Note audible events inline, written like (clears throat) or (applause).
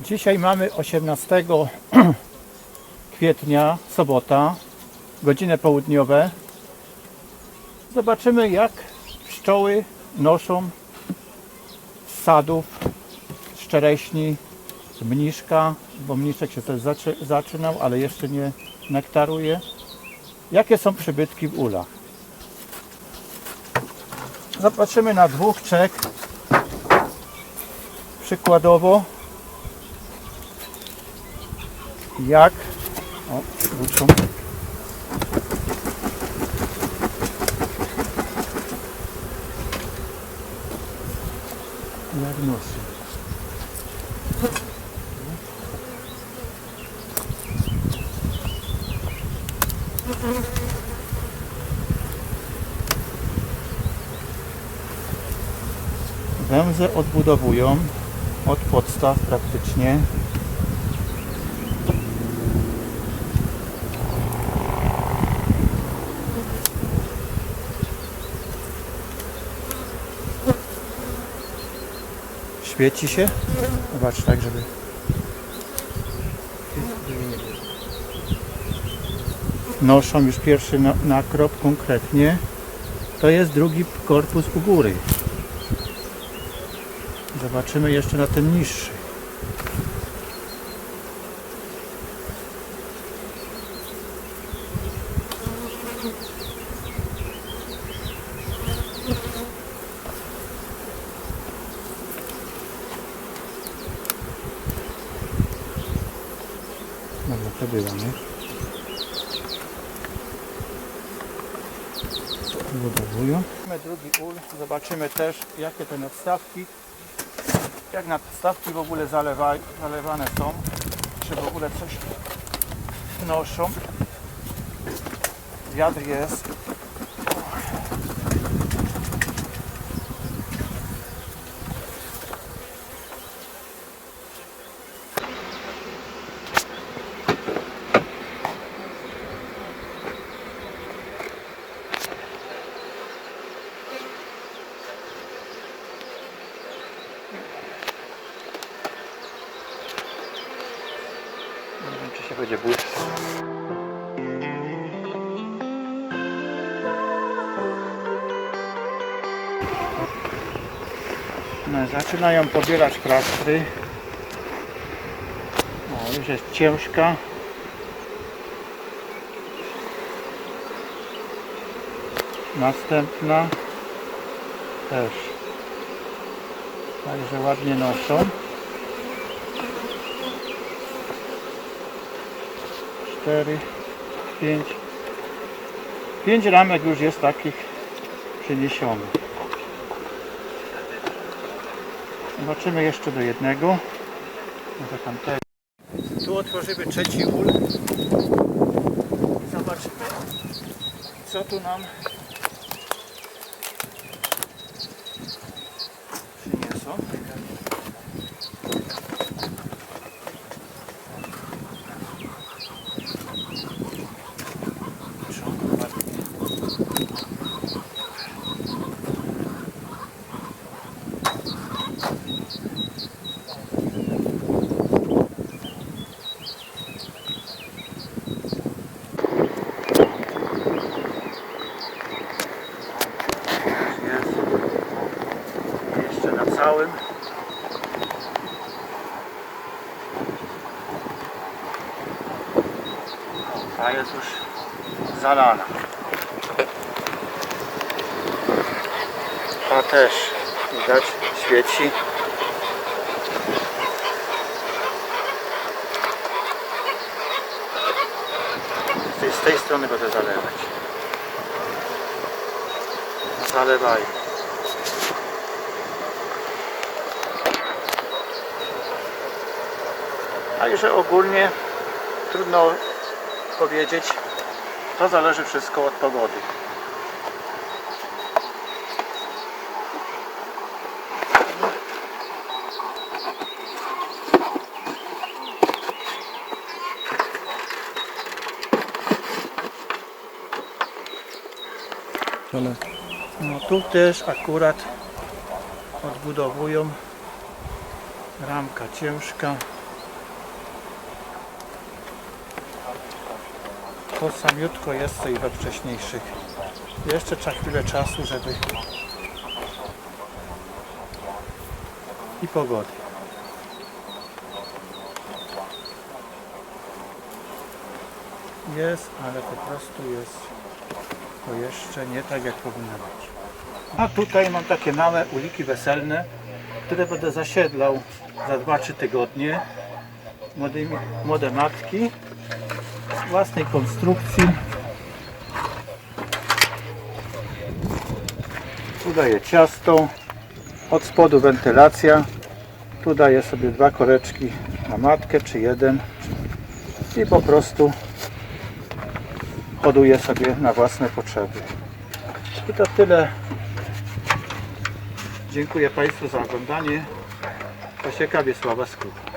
Dzisiaj mamy 18 (clears throat) kwietnia, sobota, godziny południowe. Zobaczymy jak pszczoły noszą z sadów, z czereśni, z mniszka, bo mniszek się też zaczy, zaczynał, ale jeszcze nie nektaruje. Jakie są przybytki w ulach? Zobaczymy na dwóch, trzech. Przykładowo jak o, włóczą. Jak nosy. Węże odbudowują od podstaw praktycznie. Świeci się? Zobacz tak, żeby... Noszą już pierwszy na- nakrop konkretnie. To jest drugi korpus u góry. Zobaczymy jeszcze na ten niższy. Było, nie? Budowują. Mamy drugi ul, zobaczymy też jakie te nadstawki, jak nadstawki w ogóle zalewa, zalewane są, czy w ogóle coś wnoszą. Wiatr jest. Się będzie błysk. No, zaczynają pobierać plastry. O, już jest ciężka. Następna też. Także ładnie noszą. Cztery, pięć. Pięć ramek już jest takich przyniesionych. Zobaczymy jeszcze do jednego. Może tamtego. Tu otworzymy trzeci ul. Zobaczymy co tu nam przyniosą. Trzon ładnie. Jest. Jeszcze na całym. O, Ta jest już zalana. Ta też widać świeci. Z tej, z tej strony będę zalewać. Zalewają. Także ogólnie trudno powiedzieć. To zależy wszystko od pogody. No tu też akurat odbudowują ramka ciężka to samiutko jest co i we wcześniejszych. Jeszcze trzeba chwilę czasu, żeby i pogody. Jest, ale po prostu jest to jeszcze nie tak jak powinno być. A tutaj mam takie małe uliki weselne, które będę zasiedlał za 2-3 tygodnie. Młodymi, młode matki własnej konstrukcji. Tu daję ciasto, od spodu wentylacja. Tu daję sobie dwa koreczki na matkę, czy jeden. I po prostu hoduję sobie na własne potrzeby. I to tyle. Dziękuję Państwu za oglądanie. Pasieka Wiesława Skór.